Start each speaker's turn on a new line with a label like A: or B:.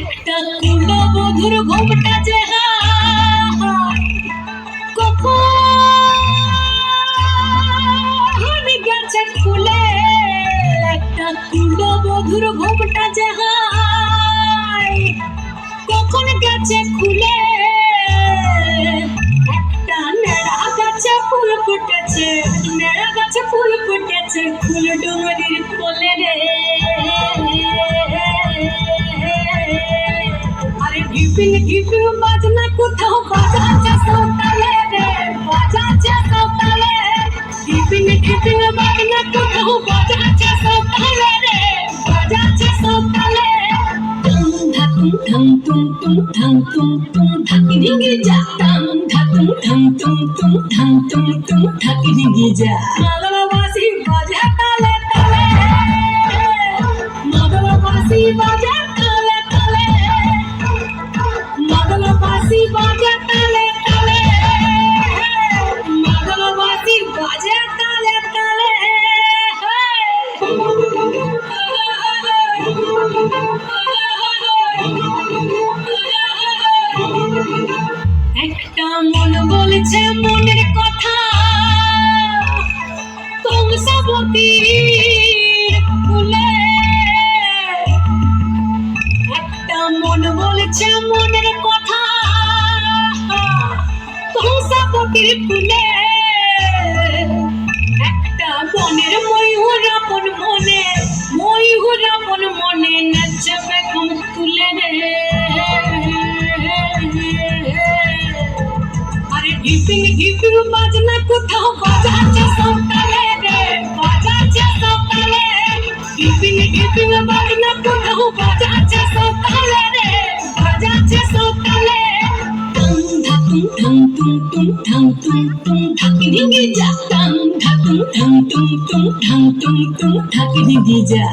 A: একটা কুলো বধুর ঘুমটা যে গেছে খুলে কখন গেছে খুলে ফুটেছে নেড়া গাছে ফুল ফুটেছে, ফুল ডুমরির কোলে রে। আরে ঢিপিং ঢিপিং বাজনা কোথাও বাজাচ্ছে সকালে রে, বাজাচ্ছে সকালে। ঢিপিং ঢিপিং বাজনা কোথাও বাজাচ্ছে সকালে রে, বাজাচ্ছে সকালে। ধাতুম ধাম তুম তুম ধাম তুম তুম ধাকি দিঙ্গি যা তাম ধাম তুম তুম ধাম তুম তুম ধাকি দিঙ্গি যা মাদলবাসী বাজা তালে তালে মাদলবাসী বাজে মন বলছে মনের কথা। কংসাবতীর কুলে একটা মন বলছে মনের কথা। কংসাবতীর কুলে হিজড়ু ja tang thak tung thang tung tung thang tung tung ja